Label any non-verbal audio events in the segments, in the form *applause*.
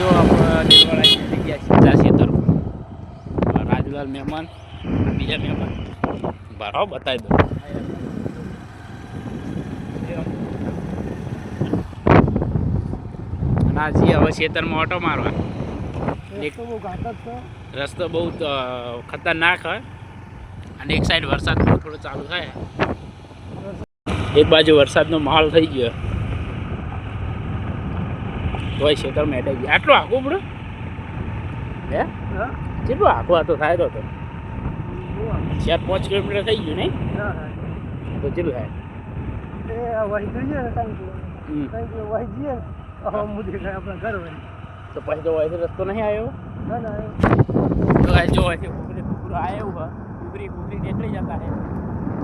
જો આપણે જગ્યા થઈ ગયા છે જા રાજલાલ મહેમાન બીજા મહેમાન. બરાબર બતાવી દો. હવે ખેતરમાં ઓટો મારવા. રસ્તો બહુ ખતરનાક હોય. અને એક સાઈડ વરસાદ થોડો ચાલુ થાય. એક બાજુ વરસાદનો માહોલ થઈ ગયો. તોય ખેતર મેટાઈ ગયા. આટલું આખું પડે? હે? હા કેટલું આખું આ તો થાય તો તો. ચાર પાંચ કિલોમીટર થઈ ગયું નહીં? તો કેટલું થાય? તો આમ દેખાય ઘર હોય તો પછી તો અહીંથી રસ્તો નહીં આવ્યો? તો જો અહીંથી કુકરી કુકરું આવ્યું હોય કુકરી કુકરી નીકળી જતા હે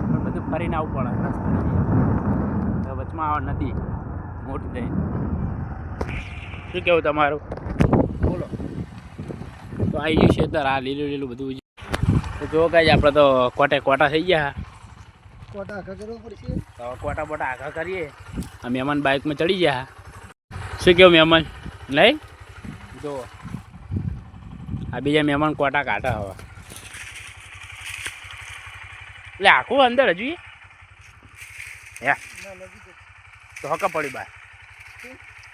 પણ બધું ફરીને આવવું પડે રસ્તો વચમાં આવે નદી મોટી થઈ શું કેવું તમારું? બોલો. તો આવી ગયું ખેતર આ લીલું લીલું બધું ઉજી- તો જો કાંઈ આપણે તો કોટે કોટા થઈ ગયા. કોટા આખા કરવો પડશે? તો કોટા બોટા આખા કરીએ. આ મહેમાન બાઇકમાં ચડી ગયા. શું કેવું મહેમાન? નહીં? જો. આ બીજા મહેમાન કોટા કાઢા હવે. એટલે આખું અંદર હજુ હે. તો હકા પડી બાય.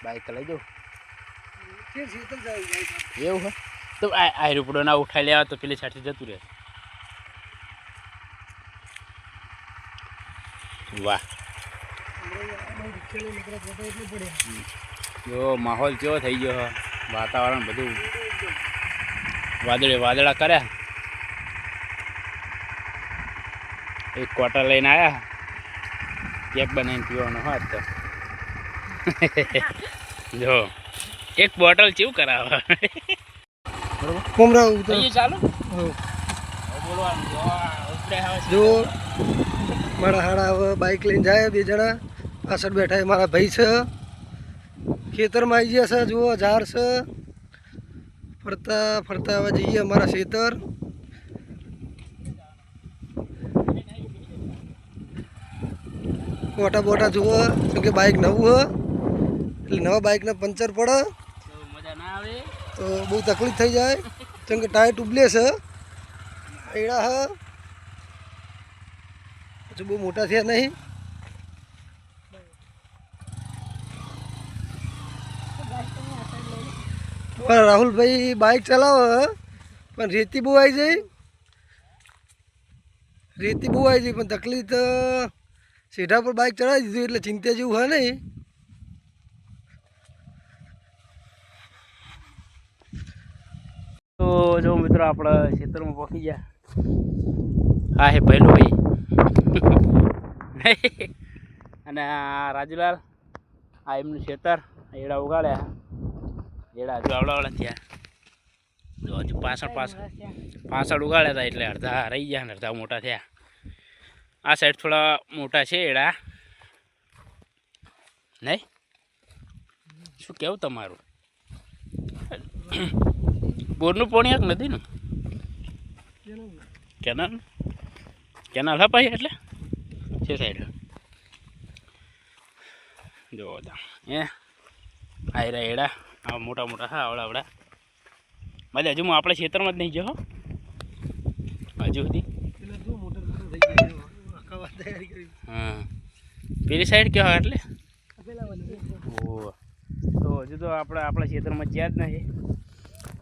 બાઇક લઈ જાઉં એવું હે? તો આ રૂપડો ના ઉઠાઈ લેવા તો પેલી સાઈડથી જતું રહે. વાહ. જો માહોલ કેવો થઈ ગયો વાતાવરણ બધું વાદળે વાદળા કર્યા એક ક્વાર્ટર લઈને આવ્યા કેક બનાવીને પીવાનો હોત તો. *laughs* જો. એક બોટલ કેવું કરાવે કોમરા ઉતર. ચાલુ. જો મારા હાડા હવે બાઇક લઈને જાય બે જણા. પાછળ બેઠા છે મારા ભાઈ છે. ખેતરમાં આવી ગયા છે. જુઓ ઝાડ છે. ફરતા ફરતા હવે જઈએ અમારા ખેતર. મોટા બોટા જુઓ કેમ કે બાઇક નવું હ એટલે નવા બાઇકને પંચર પડે. તો બહુ તકલીફ થઈ જાય. કેમ કે ટાયર ટૂબલે છે. એડા હ. હજુ બહુ મોટા થયા નહીં. પણ રાહુલભાઈ બાઇક ચલાવે પણ રેતી બહુ આવી જાય. રેતી બહુ આવી જાય, પણ તકલીફ સીધા પર બાઇક ચડાવી દીધું, એટલે ચિંતા જેવું હોય નહીં. તો જો મિત્રો આપણે ખેતરમાં પહોંચી ગયા. હા હે પહેલો ભાઈ. અને આ રાજુલાલ આ એમનું ખેતર એડા ઉગાડ્યા. એડા હજુ આવડાવાળા થયા. જો હજુ પાછળ પાછળ પાછળ ઉગાડ્યા હતા એટલે અડધા રહી ગયા ને અડધા મોટા થયા. આ સાઈડ થોડા મોટા છે એડા. નહીં? શું કેવું તમારું? બોરનું પાણી એક નથી ને? કેનાલ? કેનાલ હા ભાઈ એટલે? છે સાઈડ. જો એ આયરા એડા આ મોટા મોટા હા આવડા આવડા. મારે હજુ હું આપણા ક્ષેત્રમાં જ નહીં ગયો હો. હજુ સુધી. હા. પેલી સાઈડ કેવા એટલે? ઓ તો હજુ તો આપણે આપણા ખેતરમાં જ્યાં જ નથી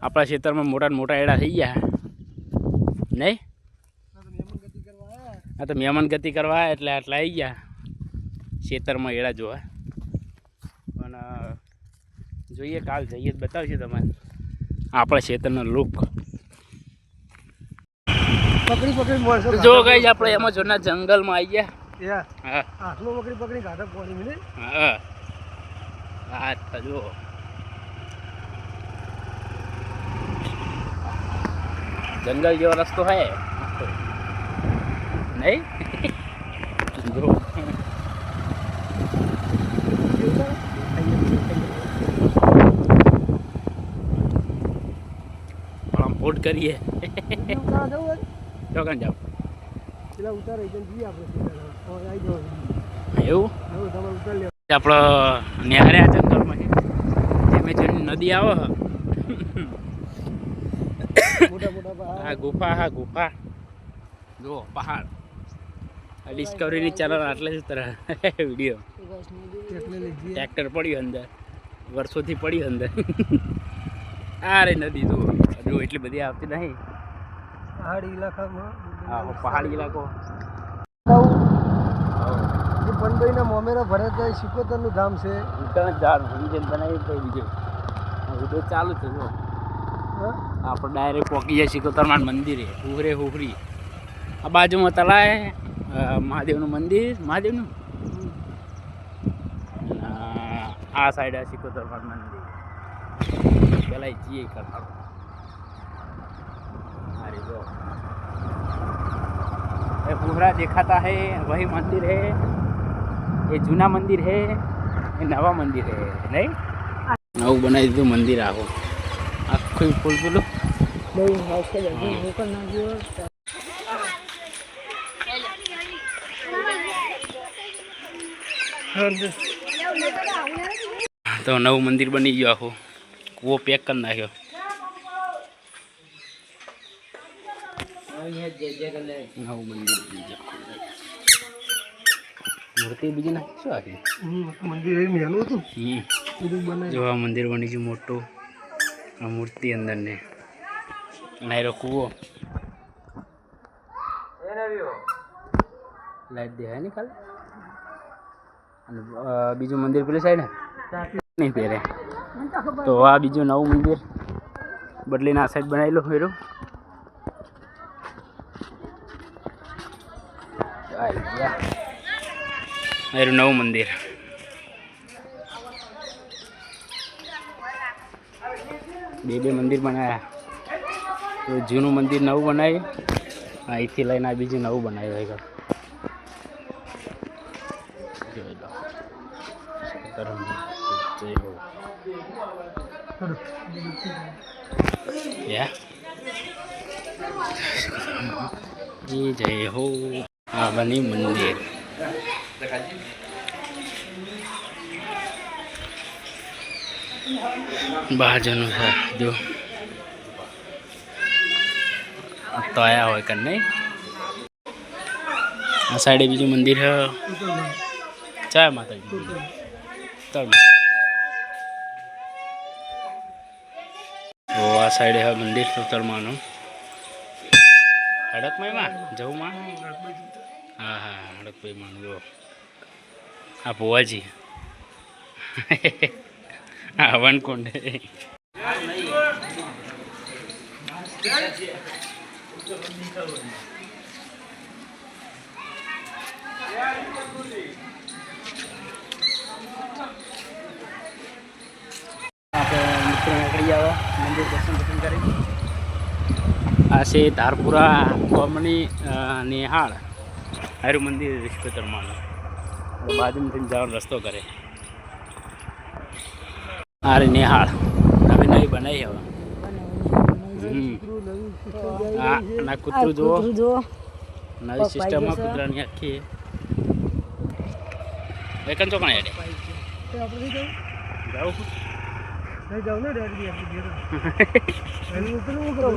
આપણા ખેતરમાં મોટા મોટા એડા થઈ ગયા. નહીં? આ તો મહેમાન ગતિ કરવા એટલે આટલા આવી ગયા. ખેતરમાં એડા જોવા. પણ જોઈએ કાલ જઈએ બતાવશે તમારે આપણા ખેતરનો લુક પકડી પકડી જો ગઈ આપણે એમાં જોના જંગલમાં આવી ગયા. હા. આટલો પકડી પકડી ઘાટા પાણી મિલે હા. હા જો. જંગલ જેવો રસ્તો હે. નહીં? જો ફોટ કરીએ. ચોકન જાવ પેલા ઉતારે આપણે એવું આપણો નેહારે આ જંગલમાં ધીમે ધીમે નદી આવે છે મોટા મોટા પહાડ આ ગુફા હા ગુફા. જો પહાડ. આ ડિસ્કવરીની ચેનલ આટલે જ તરહ વીડિયો ટ્રેક્ટર પડ્યું અંદર. વર્ષોથી પડ્યું અંદર. *laughs* આ રે નદી જુઓ. જો એટલી બધી આવતી નહીં. પહાડી ઇલાકામાં પહાડી ઇલાકો. પંડોઈના મોમેરા ભરતભાઈ સિકોતરનું ધામ છે. જેમ બનાવી તો બીજું. ચાલુ છે જો હા? આપણે ડાયરેક્ટ પોકી જાય શિકોતરમાન મંદિરે. હુહરે હુહરી. આ બાજુમાં તલાય મહાદેવનું મંદિર, મહાદેવનું? આ સાઈડ આ શિકોતરમાન મંદિર. પેલા જઈએ કરવાનું હારી જો. એ હુહરા દેખાતા હે, વહી મંદિર હે, એ જૂના મંદિર હે, એ નવા મંદિર હે, નહીં? નવું બનાવી દીધું મંદિર આવું આખું ફૂલ પેલું તો નવું મંદિર બની ગયું આખું. કૂવો પેક કરી નાખ્યો. નવું મંદિર બની ગયું મૂર્તિ બીજી નાખી શું આખી? મંદિર એ હતું. હમ. જો આ મંદિર બની ગયું મોટું. આ મૂર્તિ અંદર ને નાયરો કૂવો. લાઈટ દેખાય ને ખાલી? અને બીજું મંદિર પેલી સાઈડ નહીં પહેરે. તો આ બીજું નવું મંદિર. બદલીને આ સાઈડ બનાવેલું ફેરું મારું નવું મંદિર. બે બે મંદિર બનાવ્યા જૂનું મંદિર નવું બનાવ્યું અહીંથી લઈને આ બીજું નવું બનાવ્યું લો. જય હો જય હો. આ બની મંદિર. બાજુનું છે, જો. તો આયા હોય કે નહીં? આ સાઈડે બીજું મંદિર છે. ચા માતાજી તળ તો આ સાઈડે હવે મંદિર સુતરમાનું. હડકમાં માં જવું માં હા હા હડકભાઈ માનું જો. આ ભુવાજી. *laughs* કરી આ છે ધારપુરા કોમની નિહાળ. હારું મંદિર રિશ્કોતરમાનું બાજુમાંથી જવાનો રસ્તો કરે. આ રે નિહાળ નવી નવી બનાવી હવે. હમ. ના કૂતરું જુઓ. નવી સિસ્ટમમાં કૂતરાની આખી. એકન ચોકણ હેડે? આપણે નહીં જાઉં જાઉં નહીં જાઉં ને ડેડી આપણે ઘેર એનું પેલું તો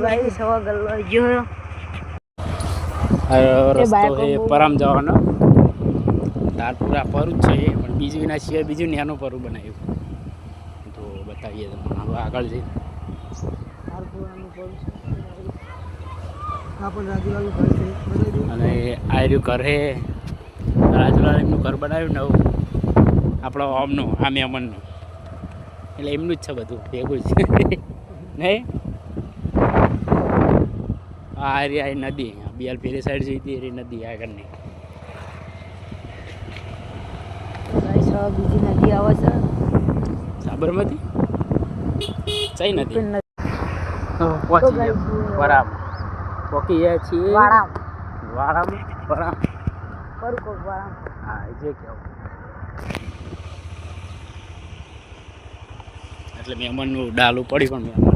બહુ- પરમ જવાનો. ધારપુરા પરું છે પણ બીજું એના સિવાય બીજું નાનું પરું બનાવ્યું. બતાવીએ તમને હવે આગળ જઈ હારપુરાનું પડ આ પણ રાજુલાનું ઘર છે બનાવી દઉં અને આ રહ્યું ઘર હે રાજુલા એમનું ઘર બનાવ્યું નવું આપણો ઓમનું આમે અમનનું એટલે એમનું જ છે બધું ભેગું જ. નહીં? આ રી આ નદી બિયાલ પેલી સાઈડ જઈ હતી નદી આગળની બીજી નદી આવે છે. સાબરમતી? ચઈ નથી. પહોંચી ગયા. છે. પહોંચી ગયા છીએ. કરું હા જે એટલે મહેમાનનું ડાલું પડ્યું પણ મહેમાન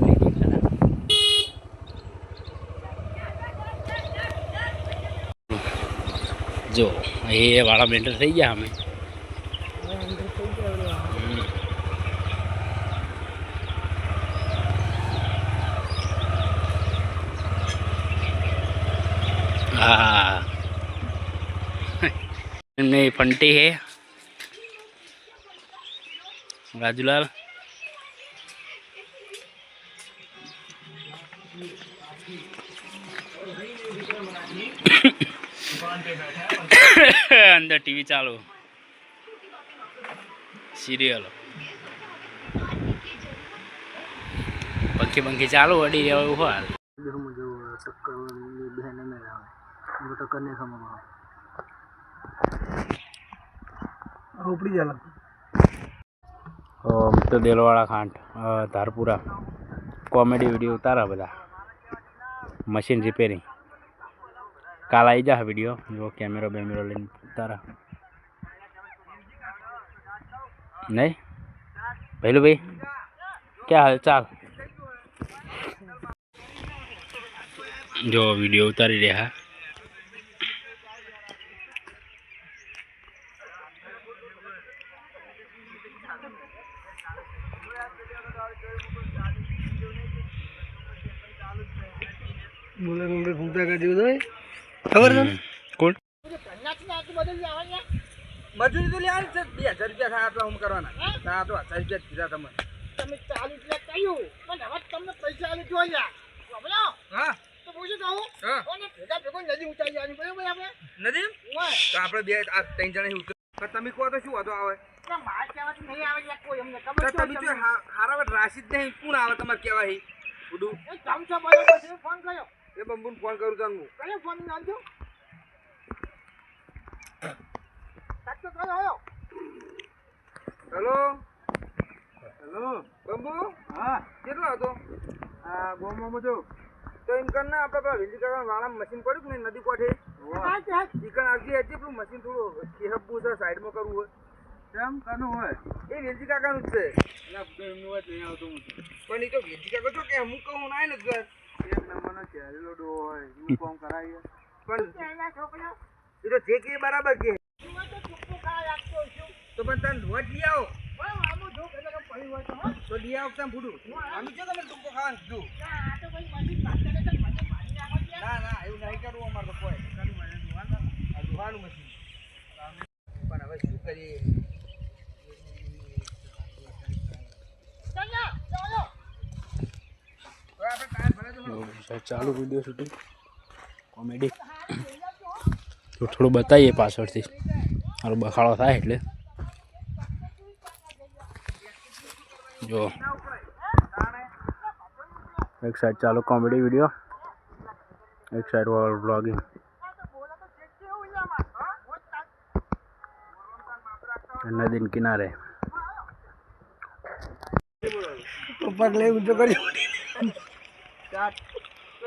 જો એ વાળા મેન્ટર થઈ ગયા અમે હવે અંદર થઈ ગયા વળી. હમ. હા એમને ફંટી હે રાજુલાલ અંદર ટીવી ચાલુ સિરિયલ પંખી પંખી ચાલુ અડી રહ્યો એવું હાલ ઉપડી જાય તો દેલવાળા ખાંડ અ, ધારપુરા. કોમેડી વીડિયો ઉતારા બધા. Machine repairing. કાલ આવી જા વીડિયો. જો કેમેરો બેમેરો લઈને ઉતારા. નહીં? પહેલું ભાઈ ક્યાં હાલ? ચાલ. જો વીડિયો ઉતારી રહ્યા. બોલે બોલે ઘૂમતા કરી દીધું ખબર છે? કોણ? મજૂરી તો લેવાની છે. બે હજાર રૂપિયા થાય આટલા હું કરવાના. હા? તો હજાર રૂપિયા કીધા તમે તમે ચાલીસ લાખ કહ્યું પણ હવે તમને પૈસા આલી જોઈ જા બરાબર હા? તો પૂછું કહું હા. કોને ભેગા ભેગો નદી ઉતારી જવાની બરાબર આપણે? નદી? તો આપણે બે આ ત્રણ જણા ઉતર તમે કહો તો શું વાંધો આવે? ના માર કહેવાથી નહીં આવે કોઈ અમને તો ખબર તમે જો રાશિદ નહીં કોણ આવે તમારે કહેવાય ચમચો ફોન કર્યો. એ બંબુને ફોન કરું તમને કયો ફોન નાખજો કરો આવ્યો? હેલો હેલો બંબુ? હા. કેટલો હતો? હા ગોમાં જો તો એમ કર ને આપણે પેલા વિંજી કાકા વાળા મશીન પડ્યું કે નદી કોઠે? હા હા ચિકન આવતી હતી પેલું મશીન થોડું કેહબવું છે સાઈડમાં કરવું હોય. કેમ કાનું હોય? એ વેલજી કાકાનું જ છે. એમનું તો આવતો પણ એ તો વેલજી કાકા છો કે હું કહું ના ને એક નંબરનો ચહેરેલો ડો પણ જે કે બરાબર કે તો પણ તને રોજ લઈ આવો આમું તો લઈ આવો તમે અમે જો તમે ટૂંકો ખાવાનું કીધું ના ના એવું નહીં કરવું અમારે તો કોઈ દુહાનું મશીન પણ હવે શું કરીએ ચાલો ચાલો તો આપણે ટાયર ભરે તો ચાલુ વીડિયો શૂટિંગ કોમેડી તો થોડું બતાવીએ પાછળથી. મારો બખાડો થાય એટલે. જો. એક સાઈડ ચાલુ કોમેડી વીડિયો એક સાઈડ બ્લોગિંગ નદીન કિનારે. પગ લઈ ઊંચો કરી.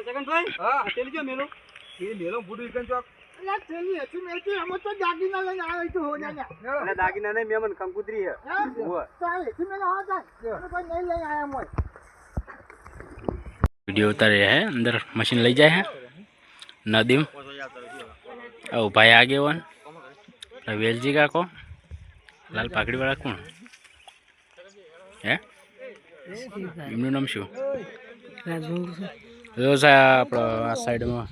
જગનભાઈ હા તેલી જો મેલો એ મેલો ફૂટું ઇકન ચોક અલા થેલી હતી મેલતી અમે તો દાગીના લઈને આવ્યો છું હો ન્યા અને દાગીના નહીં મેમન કંકુતરી હે હા હોવે. તો આ એથી મેલો હા જાય અમે કોઈ નહીં લઈને આવ્યા મોય વીડિયો ઉતારી રહ્યા હે અંદર મશીન લઈ જાય હે નદીમ ઓ ભાઈ આગેવાન આ વેલજી કાકો લાલ પાકડી વાળા કોણ હે એમનું નામ શું જો સાહેબ આપણો આ સાઈડમાં.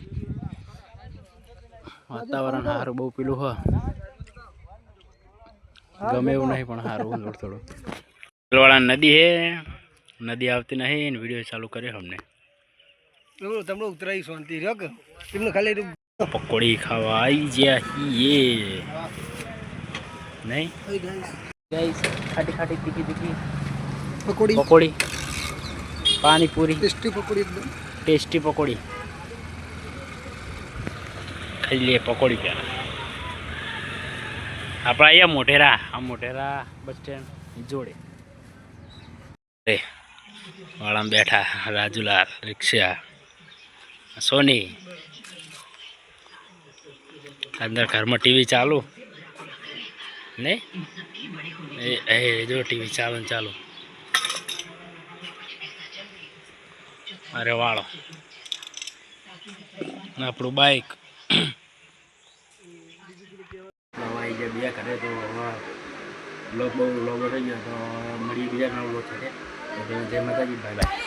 વાતાવરણ સારું બહુ પેલું હો. ગમે એવું નહીં પણ સારું થોડું થોડું. વાળા નદી હે. નદી આવતી નહીં એને વીડિયો ચાલુ કર્યો અમને. તમને ઉતરાઈ શાંતિ રહ્યો કે? તમને ખાલી પકોડી ખાવા આવી ગયા છીએ. નહીં? ખાટી ખાટી તીખી તીખી. પકોડી. પકોડી. પાણીપુરી. ટેસ્ટી પકોડી એકદમ. ટેસ્ટી પકોડી. ખાઈ લઈએ પકોડી પહેલાં. આપણે અહીંયા મોઢેરા, આ મોઢેરા બસ સ્ટેન્ડ જોડે. વાળામાં બેઠા રાજુલાલ, રિક્ષા, સોની. અંદર ઘરમાં ટીવી ચાલુ. ને એ જો ટીવી ચાલુ ચાલુ. અરે વાળો. આપણું બાઈક દવાઈ જે બે કરે તો લોક બહુ લોગો થઈ ગયો તો મળી બીજા ઘણા લોક થશે જય માતાજી ભાઈ બાય